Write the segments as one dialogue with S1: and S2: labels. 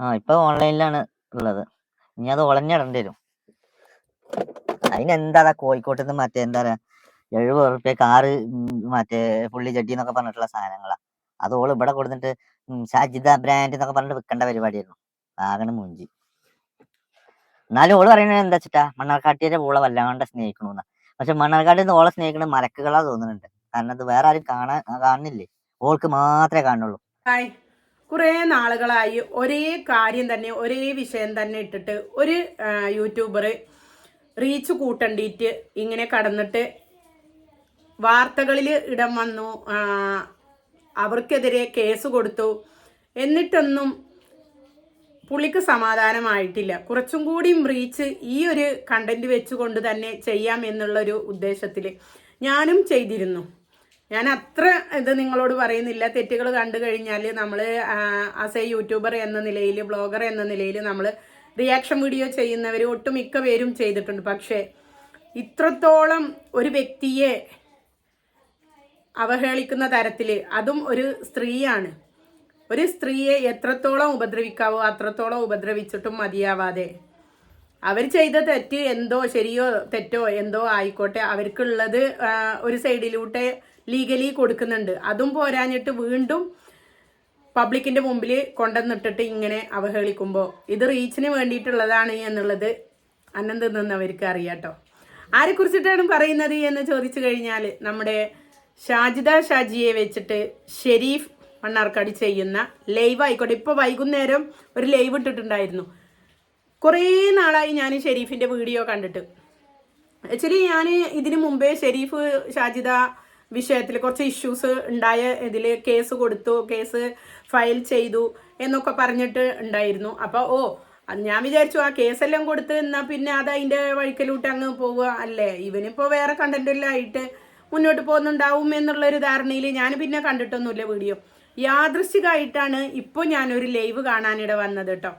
S1: ആ ഇപ്പൊ ഓൺലൈനിലാണ് ഉള്ളത്. ഇനി അത് ഒളഞ്ഞിടേണ്ടി വരും. അതിനെന്താ കോഴിക്കോട്ട് നിന്ന് മറ്റേ എന്താ പറയാ എഴുപത് റുപ്യ കാറ് മറ്റേ പുള്ളി ചട്ടി എന്നൊക്കെ പറഞ്ഞിട്ടുള്ള സാധനങ്ങളാ. അത് ഓൾ ഇവിടെ കൊടുത്തിട്ട് സജിത ബ്രാൻഡ് എന്നൊക്കെ പറഞ്ഞിട്ട് വിൽക്കേണ്ട പരിപാടിയായിരുന്നു. ആകണം മൂഞ്ചി. എന്നാലും ഓൾ പറയുന്നത് എന്താ വെച്ചിട്ടാ മണ്ണാർക്കാട്ടിയുടെ പൂള വല്ലാണ്ട് സ്നേഹിക്കണമെന്ന് പക്ഷെ മണ്ണാർക്കാട്ടിൽ നിന്ന് ഓളെ സ്നേഹിക്കുന്നത് മലക്കുകളാ തോന്നുന്നുണ്ട്. കാരണം അത് വേറെ ആരും കാണാൻ കാണുന്നില്ലേ? ഓൾക്ക് മാത്രമേ കാണുള്ളൂ
S2: കുറേ നാളുകളായി ഒരേ കാര്യം തന്നെ ഒരേ വിഷയം തന്നെ ഇട്ടിട്ട് ഒരു യൂട്യൂബർ റീച്ച് കൂട്ടണ്ടിയിട്ട് ഇങ്ങനെ കടന്നിട്ട് വാർത്തകളിൽ ഇടം വന്നു അവർക്കെതിരെ കേസ് കൊടുത്തു. എന്നിട്ടൊന്നും പുള്ളിക്ക് സമാധാനമായിട്ടില്ല. കുറച്ചും കൂടിയും റീച്ച് ഈ ഒരു കണ്ടന്റ് വെച്ചുകൊണ്ട് തന്നെ ചെയ്യാം എന്നുള്ളൊരു ഉദ്ദേശത്തിൽ ഞാനും ചെയ്തിരുന്നു. ഞാൻ അത്ര ഇത് നിങ്ങളോട് പറയുന്നില്ല. തെറ്റുകൾ കണ്ടു കഴിഞ്ഞാൽ നമ്മൾ ആസ് എ യൂട്യൂബർ എന്ന നിലയിൽ ബ്ലോഗർ എന്ന നിലയിൽ നമ്മൾ റിയാക്ഷൻ വീഡിയോ ചെയ്യുന്നവർ ഒട്ടുമിക്ക പേരും ചെയ്തിട്ടുണ്ട്. പക്ഷേ ഇത്രത്തോളം ഒരു വ്യക്തിയെ അവഹേളിക്കുന്ന തരത്തിൽ അതും ഒരു സ്ത്രീയാണ്. ഒരു സ്ത്രീയെ എത്രത്തോളം ഉപദ്രവിക്കാവോ അത്രത്തോളം ഉപദ്രവിച്ചിട്ടും മതിയാവാതെ. അവർ ചെയ്ത തെറ്റ് എന്തോ ശരിയോ തെറ്റോ എന്തോ ആയിക്കോട്ടെ അവർക്കുള്ളത് ഒരു സൈഡിലൂടെ ലീഗലി കൊടുക്കുന്നുണ്ട്. അതും പോരാഞ്ഞിട്ട് വീണ്ടും പബ്ലിക്കിന്റെ മുമ്പിൽ കൊണ്ടുവന്നിട്ടിട്ട് ഇങ്ങനെ അവഹേളിക്കുമ്പോൾ ഇത് റീച്ചിന് വേണ്ടിയിട്ടുള്ളതാണ് എന്നുള്ളത് അന്നം തിന്നുന്നവർക്ക് അറിയാട്ടോ. ആരെ കുറിച്ചിട്ടാണ് പറയുന്നത് എന്ന് ചോദിച്ചു കഴിഞ്ഞാൽ നമ്മുടെ ഷാജിദ ഷാജിയെ വെച്ചിട്ട് ഷെരീഫ് മണ്ണാർക്കാട് ചെയ്യുന്ന ലൈവ് ആയിക്കോട്ടെ. ഇപ്പോൾ വൈകുന്നേരം ഒരു ലൈവ് ഇട്ടിട്ടുണ്ടായിരുന്നു. കുറേ നാളായി ഞാൻ ഷെരീഫിന്റെ വീഡിയോ കണ്ടിട്ട്. ആക്ച്വലി ഞാൻ ഇതിന് മുമ്പേ ഷെരീഫ് ഷാജിദ വിഷയത്തിൽ കുറച്ച് ഇഷ്യൂസ് ഉണ്ടായ ഇതിൽ കേസ് കൊടുത്തു കേസ് ഫയൽ ചെയ്തു എന്നൊക്കെ പറഞ്ഞിട്ട് ഉണ്ടായിരുന്നു. അപ്പോൾ ഓ അത് ഞാൻ വിചാരിച്ചു ആ കേസെല്ലാം കൊടുത്ത് എന്നാൽ പിന്നെ അത് അതിന്റെ വഴിക്കലൂട്ട് അങ്ങ് പോവുക അല്ലേ? ഇവനിപ്പോൾ വേറെ കണ്ടന്റെല്ലാം മുന്നോട്ട് പോകുന്നുണ്ടാവും എന്നുള്ളൊരു ധാരണയിൽ ഞാൻ പിന്നെ കണ്ടിട്ടൊന്നുമില്ല വീഡിയോ. യാദൃശികമായിട്ടാണ് ഇപ്പോൾ ഞാനൊരു ലൈവ് കാണാനിട വന്നത് കേട്ടോ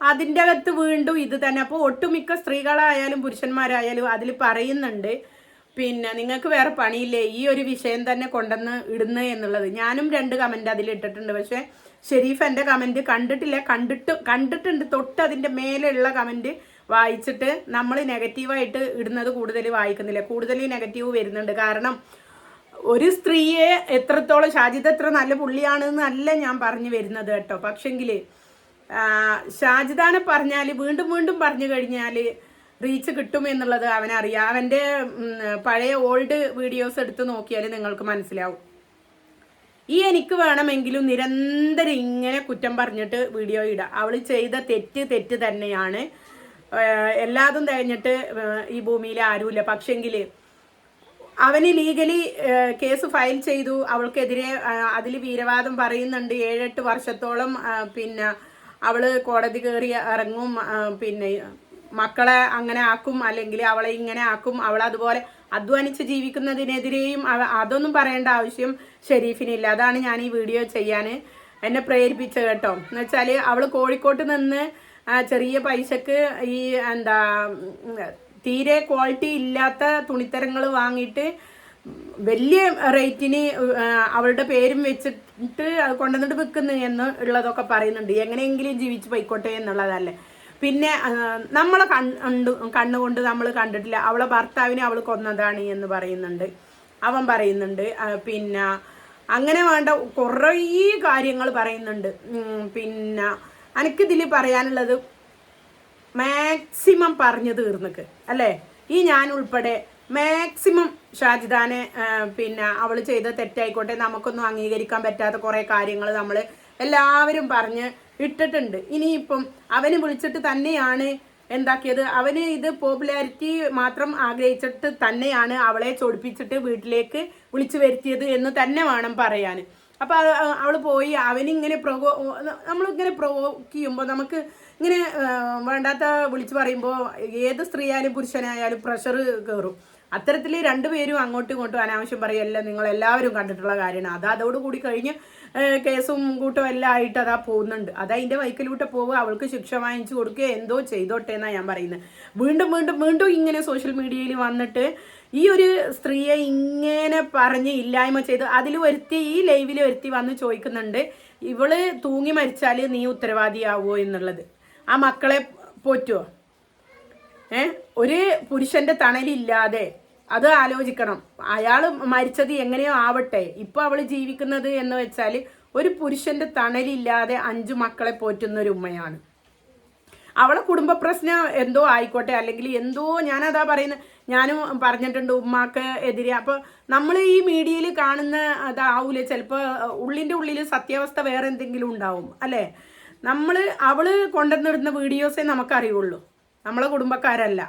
S2: അതിന്റെ അകത്ത് വീണ്ടും ഇത് തന്നെ. അപ്പോൾ ഒട്ടുമിക്ക സ്ത്രീകളായാലും പുരുഷന്മാരായാലും അതിൽ പറയുന്നുണ്ട് പിന്നെ നിങ്ങൾക്ക് വേറെ പണിയില്ലേ? ഈ ഒരു വിഷയം തന്നെ കൊണ്ടുവന്ന് ഇടുന്നു എന്നുള്ളത്. ഞാനും രണ്ട് കമന്റ് അതിൽ ഇട്ടിട്ടുണ്ട്. പക്ഷേ ഷെരീഫ് എന്റെ കമന്റ് കണ്ടിട്ടില്ല. കണ്ടിട്ട് കണ്ടിട്ടുണ്ട്. തൊട്ട് അതിന്റെ മേലെയുള്ള കമന്റ് വായിച്ചിട്ട് നമ്മൾ നെഗറ്റീവായിട്ട് ഇടുന്നത് കൂടുതൽ വായിക്കുന്നില്ല. കൂടുതൽ നെഗറ്റീവ് വരുന്നുണ്ട്. കാരണം ഒരു സ്ത്രീയെ എത്രത്തോളം ഷാജിദ് എത്ര നല്ല പുള്ളിയാണെന്നല്ല ഞാൻ പറഞ്ഞു വരുന്നത് കേട്ടോ. പക്ഷെങ്കിൽ ഷാജിദാനെ പറഞ്ഞാൽ വീണ്ടും വീണ്ടും പറഞ്ഞു കഴിഞ്ഞാൽ റീച്ച് കിട്ടും എന്നുള്ളത് അവനറിയാം. അവന്റെ പഴയ ഓൾഡ് വീഡിയോസ് എടുത്ത് നോക്കിയാൽ നിങ്ങൾക്ക് മനസ്സിലാവും. ഈ എനിക്ക് വേണമെങ്കിലും നിരന്തരം ഇങ്ങനെ കുറ്റം പറഞ്ഞിട്ട് വീഡിയോ ഇടാം. അവൾ ചെയ്ത തെറ്റ് തെറ്റ് തന്നെയാണ്. എല്ലാതും കഴിഞ്ഞിട്ട് ഈ ഭൂമിയിൽ ആരുമില്ല. പക്ഷെങ്കിൽ അവന് ലീഗലി കേസ് ഫയൽ ചെയ്തു. അവൾക്കെതിരെ അതിൽ വീരവാദം പറയുന്നുണ്ട്. ഏഴെട്ട് വർഷത്തോളം പിന്നെ അവൾ കോടതി കയറി ഇറങ്ങും പിന്നെ മക്കളെ അങ്ങനെ ആക്കും അല്ലെങ്കിൽ അവളെ ഇങ്ങനെ ആക്കും അവൾ അതുപോലെ അധ്വാനിച്ച് ജീവിക്കുന്നതിനെതിരെയും അതൊന്നും പറയേണ്ട ആവശ്യം ഷെരീഫിനില്ല. അതാണ് ഞാൻ ഈ വീഡിയോ ചെയ്യാൻ എന്നെ പ്രേരിപ്പിച്ചത് കേട്ടോ. എന്ന് വെച്ചാൽ അവൾ കോഴിക്കോട്ട് നിന്ന് ചെറിയ പൈസക്ക് ഈ എന്താ തീരെ ക്വാളിറ്റി ഇല്ലാത്ത തുണിത്തരങ്ങൾ വാങ്ങിയിട്ട് വലിയ റേറ്റിന് അവളുടെ പേരും വെച്ചിട്ട് അത് കൊണ്ടുവന്നിട്ട് വിൽക്കുന്നു എന്ന് ഉള്ളതൊക്കെ പറയുന്നുണ്ട്. എങ്ങനെയെങ്കിലും ജീവിച്ച് പോയിക്കോട്ടെ എന്നുള്ളതല്ലേ. പിന്നെ നമ്മളെ കണ്ടു കണ്ണുകൊണ്ട് നമ്മൾ കണ്ടിട്ടില്ല. അവളെ ഭർത്താവിനെ അവൾ കൊന്നതാണ് എന്ന് പറയുന്നുണ്ട്. അവൻ പറയുന്നുണ്ട് പിന്നെ അങ്ങനെ വേണ്ട കുറേ കാര്യങ്ങൾ പറയുന്നുണ്ട്. പിന്നെ എനിക്കിതിൽ പറയാനുള്ളത് മാക്സിമം പറഞ്ഞു തീർന്നിക്ക് അല്ലേ? ഈ ഞാൻ ഉൾപ്പെടെ മാക്സിമം ഷാജിദാനെ പിന്നെ അവൾ ചെയ്ത തെറ്റായിക്കോട്ടെ നമുക്കൊന്നും അംഗീകരിക്കാൻ പറ്റാത്ത കുറേ കാര്യങ്ങൾ നമ്മൾ എല്ലാവരും പറഞ്ഞ് ഇട്ടിട്ടുണ്ട്. ഇനിയിപ്പം അവന് വിളിച്ചിട്ട് തന്നെയാണ് എന്താക്കിയത്? അവന് ഇത് പോപ്പുലാരിറ്റി മാത്രം ആഗ്രഹിച്ചിട്ട് തന്നെയാണ് അവളെ ചൊടിപ്പിച്ചിട്ട് വീട്ടിലേക്ക് വിളിച്ചു വരുത്തിയത് എന്ന് തന്നെ വേണം പറയാൻ അപ്പൊ അത് അവൾ പോയി അവനിങ്ങനെ പ്രകോ നമ്മളിങ്ങനെ പ്രൊവോക്ക് ചെയ്യുമ്പോൾ നമുക്ക് ഇങ്ങനെ വേണ്ടാത്ത വിളിച്ചു പറയുമ്പോൾ ഏത് സ്ത്രീയായാലും പുരുഷനായാലും പ്രഷർ കയറും അത്തരത്തിൽ രണ്ടുപേരും അങ്ങോട്ടും ഇങ്ങോട്ടും അനാവശ്യം പറയല്ല നിങ്ങൾ എല്ലാവരും കണ്ടിട്ടുള്ള കാര്യമാണ്. അത് അതോടുകൂടി കഴിഞ്ഞ് കേസും കൂട്ടും എല്ലാം ആയിട്ട് അതാ പോകുന്നുണ്ട്. അത് അതിന്റെ വൈക്കലൂട്ട് പോവുക അവൾക്ക് ശിക്ഷ വാങ്ങിച്ചു കൊടുക്കുക എന്തോ ചെയ്തോട്ടെ എന്നാണ് ഞാൻ പറയുന്നത്. വീണ്ടും വീണ്ടും വീണ്ടും ഇങ്ങനെ സോഷ്യൽ മീഡിയയിൽ വന്നിട്ട് ഈ ഒരു സ്ത്രീയെ ഇങ്ങനെ പറഞ്ഞ് ഇല്ലായ്മ ചെയ്ത് അതിൽ ഒരുത്തി ഈ ലൈവിൽ ഒരുത്തി വന്ന് ചോദിക്കുന്നുണ്ട് ഇവൾ തൂങ്ങി മരിച്ചാൽ നീ ഉത്തരവാദിയാവോ? എന്നുള്ളത്. ആ മക്കളെ പോറ്റുവോ? ഏ ഒരു പുരുഷന്റെ തണലില്ലാതെ അത് ആലോചിക്കണം. അയാൾ മരിച്ചത് എങ്ങനെയോ ആവട്ടെ. ഇപ്പൊ അവൾ ജീവിക്കുന്നത് എന്ന് വെച്ചാൽ ഒരു പുരുഷന്റെ തണലില്ലാതെ അഞ്ചു മക്കളെ പോറ്റുന്ന ഒരു ഉമ്മയാണ്. അവളെ കുടുംബ പ്രശ്നം എന്തോ ആയിക്കോട്ടെ. അല്ലെങ്കിൽ എന്തോ ഞാനതാ പറയുന്നത് ഞാനും പറഞ്ഞിട്ടുണ്ട് ഉമ്മാക്ക് എതിരെ. അപ്പൊ നമ്മൾ ഈ മീഡിയയിൽ കാണുന്ന അതാവൂലേ ചിലപ്പോൾ ഉള്ളിന്റെ ഉള്ളിൽ സത്യാവസ്ഥ വേറെ എന്തെങ്കിലും ഉണ്ടാവും. അല്ലേ? നമ്മൾ അവൾ കൊണ്ടുവന്നിടുന്ന വീഡിയോസേ നമുക്കറിയുള്ളൂ. നമ്മളെ കുടുംബക്കാരല്ല.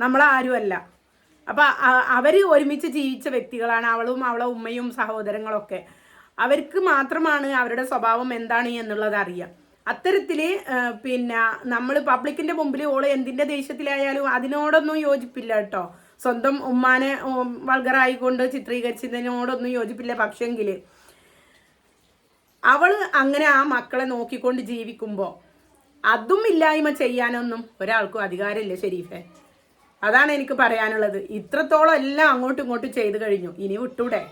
S2: നമ്മളെ ആരുമല്ല. അപ്പം അവർ ഒരുമിച്ച് ജീവിച്ച വ്യക്തികളാണ് അവളും അവളെ ഉമ്മയും സഹോദരങ്ങളൊക്കെ. അവർക്ക് മാത്രമാണ് അവരുടെ സ്വഭാവം എന്താണ് എന്നുള്ളത് അറിയാം. അത്തരത്തിൽ പിന്നെ നമ്മൾ പബ്ലിക്കിന്റെ മുമ്പിൽ ഓൾ എന്തിന്റെ ദേഷ്യത്തിലായാലും അതിനോടൊന്നും യോജിപ്പില്ല കേട്ടോ. സ്വന്തം ഉമ്മാനെ വൾഗറായിക്കൊണ്ട് ചിത്രീകരിച്ചതിനോടൊന്നും യോജിപ്പില്ല പക്ഷെങ്കിൽ അവൾ അങ്ങനെ ആ മക്കളെ നോക്കിക്കൊണ്ട് ജീവിക്കുമ്പോ അതും ഇല്ലായ്മ ചെയ്യാനൊന്നും ഒരാൾക്കും അധികാരമില്ല ഷെരീഫെ അതാണ് എനിക്ക് പറയാനുള്ളത്. ഇത്രത്തോളം എല്ലാം അങ്ങോട്ടും ഇങ്ങോട്ടും ചെയ്തു കഴിഞ്ഞു. ഇനി വിട്ടൂടെ.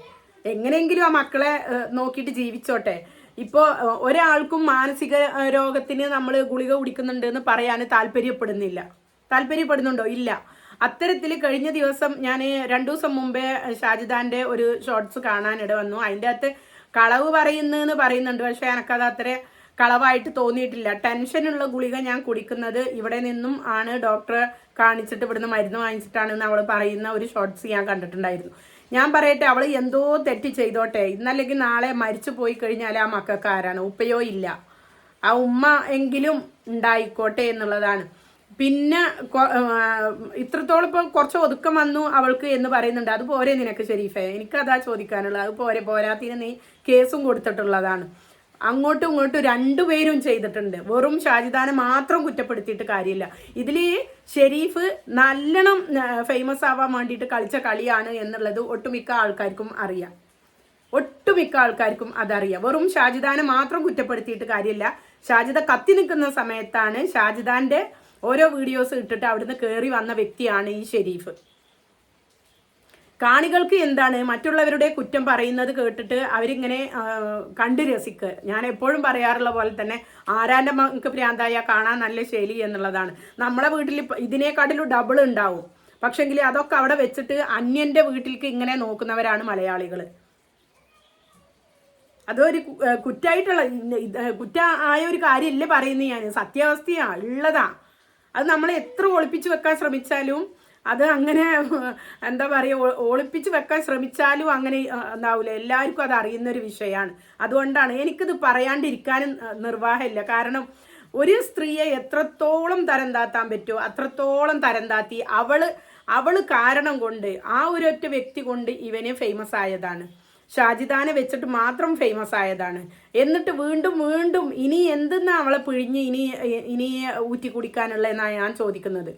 S2: എങ്ങനെയെങ്കിലും ആ മക്കളെ നോക്കിയിട്ട് ജീവിച്ചോട്ടെ. ഇപ്പോൾ ഒരാൾക്കും മാനസിക രോഗത്തിന് നമ്മൾ ഗുളിക കുടിക്കുന്നുണ്ട് എന്ന് പറയാൻ താല്പര്യപ്പെടുന്നില്ല. താല്പര്യപ്പെടുന്നുണ്ടോ? ഇല്ല. അത്തരത്തിൽ കഴിഞ്ഞ ദിവസം ഞാൻ രണ്ടു ദിവസം മുമ്പേ ഷാജിദാന്റെ ഒരു ഷോർട്സ് കാണാനിട വന്നു. അതിന്റെ അകത്ത് കളവ് പറയുന്നെന്ന് പറയുന്നുണ്ട്. പക്ഷേ എനിക്കത് അത്ര കളവായിട്ട് തോന്നിയിട്ടില്ല. ടെൻഷനുള്ള ഗുളിക ഞാൻ കുടിക്കുന്നത് ഇവിടെ നിന്നും ആണ് ഡോക്ടറെ കാണിച്ചിട്ട് ഇവിടുന്ന് മരുന്ന് വാങ്ങിച്ചിട്ടാണെന്ന് അവൾ പറയുന്ന ഒരു ഷോർട്സ് ഞാൻ കണ്ടിട്ടുണ്ടായിരുന്നു. ഞാൻ പറയട്ടെ അവൾ എന്തോ തെറ്റ് ചെയ്തോട്ടെ. ഇന്നല്ലെങ്കിൽ നാളെ മരിച്ചു പോയി കഴിഞ്ഞാൽ ആ മക്കൾക്ക് ആരാണ്? ഉപ്പയോ ഇല്ല. ആ ഉമ്മ എങ്കിലും ഉണ്ടായിക്കോട്ടെ എന്നുള്ളതാണ്. പിന്നെ ഇത്രത്തോളം ഇപ്പം കുറച്ച് ഒതുക്കം വന്നു അവൾക്ക് എന്ന് പറയുന്നുണ്ട്. അത് പോരെ നിനക്ക് ഷെരീഫേ? എനിക്കതാ ചോദിക്കാനുള്ളത്. അത് പോരെ? പോരാത്തിന് നീ കേസും കൊടുത്തിട്ടുള്ളതാണ്. അങ്ങോട്ടും ഇങ്ങോട്ടും രണ്ടുപേരും ചെയ്തിട്ടുണ്ട്. വെറും ഷാജിദാനെ മാത്രം കുറ്റപ്പെടുത്തിയിട്ട് കാര്യമില്ല. ഇതിൽ ഷെരീഫ് നല്ലോണം ഫേമസ് ആവാൻ വേണ്ടിയിട്ട് കളിച്ച കളിയാണ് എന്നുള്ളത് ഒട്ടുമിക്ക ആൾക്കാർക്കും അറിയാം. ഒട്ടുമിക്ക ആൾക്കാർക്കും അതറിയാം. വെറും ഷാജിദാനെ മാത്രം കുറ്റപ്പെടുത്തിയിട്ട് കാര്യമില്ല. ഷാജിദ കത്തി നിൽക്കുന്ന സമയത്താണ് ഷാജിദാന്റെ ഓരോ വീഡിയോസ് ഇട്ടിട്ട് അവിടുന്ന് കയറി വന്ന വ്യക്തിയാണ് ഈ ഷെരീഫ്. കാണികൾക്ക് എന്താണ് മറ്റുള്ളവരുടെ കുറ്റം പറയുന്നത് കേട്ടിട്ട് അവരിങ്ങനെ കണ്ടു രസിക്കുക ഞാൻ എപ്പോഴും പറയാറുള്ള പോലെ തന്നെ ആരാന്റെ മക്ക് ഭ്രാന്തായ കാണാൻ നല്ല ശൈലി എന്നുള്ളതാണ്. നമ്മളെ വീട്ടിൽ ഇതിനേക്കാട്ടിലും ഡബിൾ ഉണ്ടാവും. പക്ഷെങ്കിൽ അതൊക്കെ അവിടെ വെച്ചിട്ട് അന്യന്റെ വീട്ടിലേക്ക് ഇങ്ങനെ നോക്കുന്നവരാണ് മലയാളികൾ അതൊരു കുറ്റായിട്ടുള്ള കുറ്റ ആയ ഒരു കാര്യമല്ലേ പറയുന്നത് ഞാൻ. സത്യാവസ്ഥയാ ഉള്ളതാ. അത് നമ്മൾ എത്ര ഒളിപ്പിച്ചു വെക്കാൻ ശ്രമിച്ചാലും അത് അങ്ങനെ എന്താ പറയുക ഒളിപ്പിച്ച് വെക്കാൻ ശ്രമിച്ചാലും അങ്ങനെ ഉണ്ടാവില്ല എല്ലാവർക്കും അത് അറിയുന്ന ഒരു വിഷയമാണ്. അതുകൊണ്ടാണ് എനിക്കിത് പറയാണ്ടിരിക്കാനും നിർവാഹമില്ല. കാരണം ഒരു സ്ത്രീയെ എത്രത്തോളം തരം താത്താൻ പറ്റുമോ അത്രത്തോളം തരം താത്തി അവൾ അവൾ കാരണം കൊണ്ട് ആ ഒരൊറ്റ വ്യക്തി കൊണ്ട് ഇവനെ ഫേമസ് ആയതാണ്. ഷാജിദാനെ വെച്ചിട്ട് മാത്രം ഫേമസ് ആയതാണ്. എന്നിട്ട് വീണ്ടും വീണ്ടും ഇനി എന്തെന്നാ അവളെ പിഴിഞ്ഞ് ഇനി ഇനി ഊറ്റി കുടിക്കാനുള്ള എന്നാണ് ഞാൻ ചോദിക്കുന്നത്?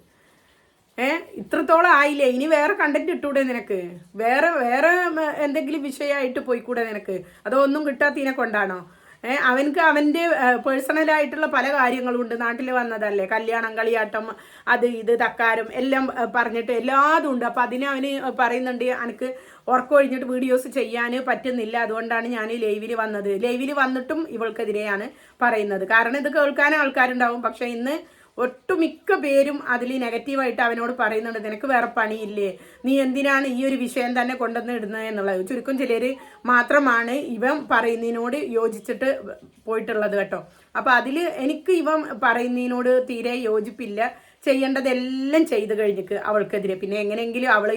S2: ഏ? ഇത്രത്തോളം ആയില്ലേ? ഇനി വേറെ കണ്ടന്റ് ഇട്ടൂടെ നിനക്ക്? വേറെ വേറെ എന്തെങ്കിലും വിഷയമായിട്ട് പോയിക്കൂടെ നിനക്ക്? അതോ ഒന്നും കിട്ടാത്തതിനെ കൊണ്ടാണോ? ഏ അവൻക്ക് അവന്റെ പേഴ്സണലായിട്ടുള്ള പല കാര്യങ്ങളും ഉണ്ട് നാട്ടിൽ വന്നതല്ലേ? കല്യാണം കളിയാട്ടം അത് ഇത് തക്കാരം എല്ലാം പറഞ്ഞിട്ട് എല്ലാതും ഉണ്ട്. അപ്പം അതിനെ അവന് പറയുന്നുണ്ട് എനിക്ക് ഉറക്കൊഴിഞ്ഞിട്ട് വീഡിയോസ് ചെയ്യാൻ പറ്റുന്നില്ല. അതുകൊണ്ടാണ് ഞാൻ ലൈവിൽ വന്നത്. ലൈവിൽ വന്നിട്ടും ഇവൾക്കെതിരെയാണ് പറയുന്നത്. കാരണം ഇത് കേൾക്കാൻ ആൾക്കാരുണ്ടാവും. പക്ഷേ ഇന്ന് ഒട്ടുമിക്ക പേരും അതിൽ നെഗറ്റീവായിട്ട് അവനോട് പറയുന്നുണ്ട് നിനക്ക് വേറെ പണിയില്ലേ? നീ എന്തിനാണ് ഈ ഒരു വിഷയം തന്നെ കൊണ്ടുവന്ന് ഇടുന്നത് എന്നുള്ളത്? ചുരുക്കം ചിലർ മാത്രമാണ് ഇവൻ പറയുന്നതിനോട് യോജിച്ചിട്ട് പോയിട്ടുള്ളത് കേട്ടോ. അപ്പൊ അതിൽ എനിക്ക് ഇവൻ പറയുന്നതിനോട് തീരെ യോജിപ്പില്ല. ചെയ്യേണ്ടതെല്ലാം ചെയ്ത് കഴിഞ്ഞിക്ക് അവൾക്കെതിരെ. പിന്നെ എങ്ങനെയെങ്കിലും അവൾ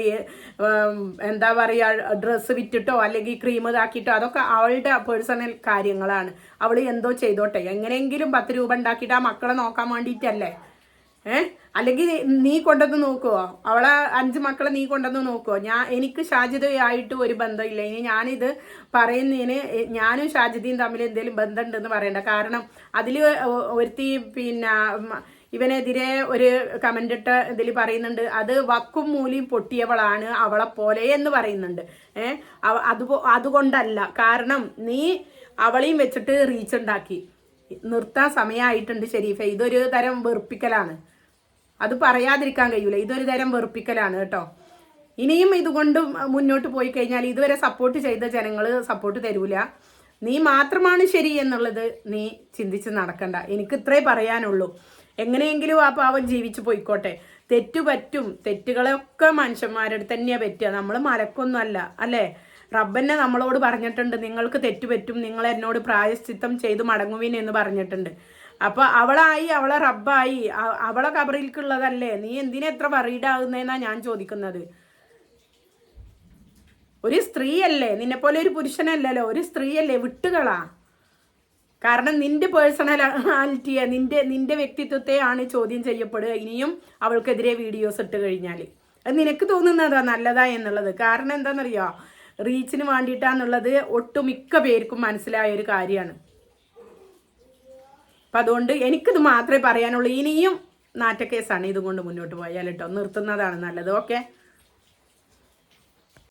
S2: എന്താ പറയുക ഡ്രസ്സ് വിറ്റിട്ടോ അല്ലെങ്കിൽ ക്രീം ഇതാക്കിയിട്ടോ അതൊക്കെ അവളുടെ പേഴ്സണൽ കാര്യങ്ങളാണ്. അവൾ എന്തോ ചെയ്തോട്ടെ. എങ്ങനെയെങ്കിലും പത്ത് രൂപ ഉണ്ടാക്കിയിട്ട് ആ മക്കളെ നോക്കാൻ വേണ്ടിയിട്ടല്ലേ? ഏഹ് അല്ലെങ്കിൽ നീ കൊണ്ടുവന്ന് നോക്കുവോ അവളെ അഞ്ച് മക്കളെ നീ കൊണ്ടുവന്ന് നോക്കുവോ ഞാൻ എനിക്ക് ഷാജിതയായിട്ട് ഒരു ബന്ധമില്ല. ഇനി ഞാനിത് പറയുന്നതിന് ഞാനും ഷാജിതയും തമ്മിൽ എന്തെങ്കിലും ബന്ധമുണ്ടെന്ന് പറയണ്ട. കാരണം അതിൽ ഒരുത്തി പിന്നെ ഇവനെതിരെ ഒരു കമന്റ് ഇട്ട ഇതിൽ പറയുന്നുണ്ട് അത് വക്കും മൂലിയും പൊട്ടിയവളാണ് അവളെ പോലെ എന്ന് പറയുന്നുണ്ട്. ഏഹ് അതുപോ അതുകൊണ്ടല്ല. കാരണം നീ അവളെയും വെച്ചിട്ട് റീച്ച് ഉണ്ടാക്കി. നിർത്താൻ സമയമായിട്ടുണ്ട് ഷെരീഫെ ഇതൊരു തരം വെറുപ്പിക്കലാണ്. അത് പറയാതിരിക്കാൻ കഴിയൂല. ഇതൊരു തരം വെറുപ്പിക്കലാണ് കേട്ടോ. ഇനിയും ഇതുകൊണ്ട് മുന്നോട്ട് പോയി കഴിഞ്ഞാൽ ഇതുവരെ സപ്പോർട്ട് ചെയ്ത ജനങ്ങൾ സപ്പോർട്ട് തരൂല. നീ മാത്രമാണ് ശരി എന്നുള്ളത് നീ ചിന്തിച്ച് നടക്കണ്ട. എനിക്ക് ഇത്രേ പറയാനുള്ളൂ. എങ്ങനെയെങ്കിലും ആ പാവം ജീവിച്ചു പോയിക്കോട്ടെ. തെറ്റു പറ്റും. തെറ്റുകളൊക്കെ മനുഷ്യന്മാരുടെ തന്നെയാ പറ്റുക. നമ്മൾ മലക്കൊന്നുമല്ല അല്ലേ? റബ്ബന്നെ നമ്മളോട് പറഞ്ഞിട്ടുണ്ട്. നിങ്ങൾക്ക് തെറ്റു പറ്റും. നിങ്ങൾ എന്നോട് പ്രായശ്ചിത്തം ചെയ്ത് മടങ്ങുവിൻ എന്ന് പറഞ്ഞിട്ടുണ്ട്. അപ്പൊ അവളായി അവളെ റബ്ബായി. അവളെ കബറിൽക്കുള്ളതല്ലേ? നീ എന്തിനാ എത്ര വറീഡാകുന്നതെന്നാ ഞാൻ ചോദിക്കുന്നത്. ഒരു സ്ത്രീയല്ലേ? നിന്നെ പോലെ ഒരു പുരുഷനല്ലല്ലോ. ഒരു സ്ത്രീയല്ലേ? വിട്ടുകളാ. കാരണം നിന്റെ പേഴ്സണാലിറ്റിയെ നിന്റെ നിന്റെ വ്യക്തിത്വത്തെയാണ് ചോദ്യം ചെയ്യപ്പെടുക. ഇനിയും അവൾക്കെതിരെ വീഡിയോസ് ഇട്ട് കഴിഞ്ഞാൽ അത് നിനക്ക് തോന്നുന്നതാ നല്ലതാ എന്നുള്ളത്. കാരണം എന്താണെന്നറിയോ റീച്ചിന് വേണ്ടിയിട്ടാന്നുള്ളത് ഒട്ടുമിക്ക പേർക്കും മനസ്സിലായ ഒരു കാര്യമാണ്. അപ്പം അതുകൊണ്ട് എനിക്കിത് മാത്രമേ പറയാനുള്ളൂ. ഇനിയും നാറ്റക്കേസാണ് ഇതുകൊണ്ട് മുന്നോട്ട് പോയാൽ കേട്ടോ നിർത്തുന്നതാണ് നല്ലത്. ഓക്കെ?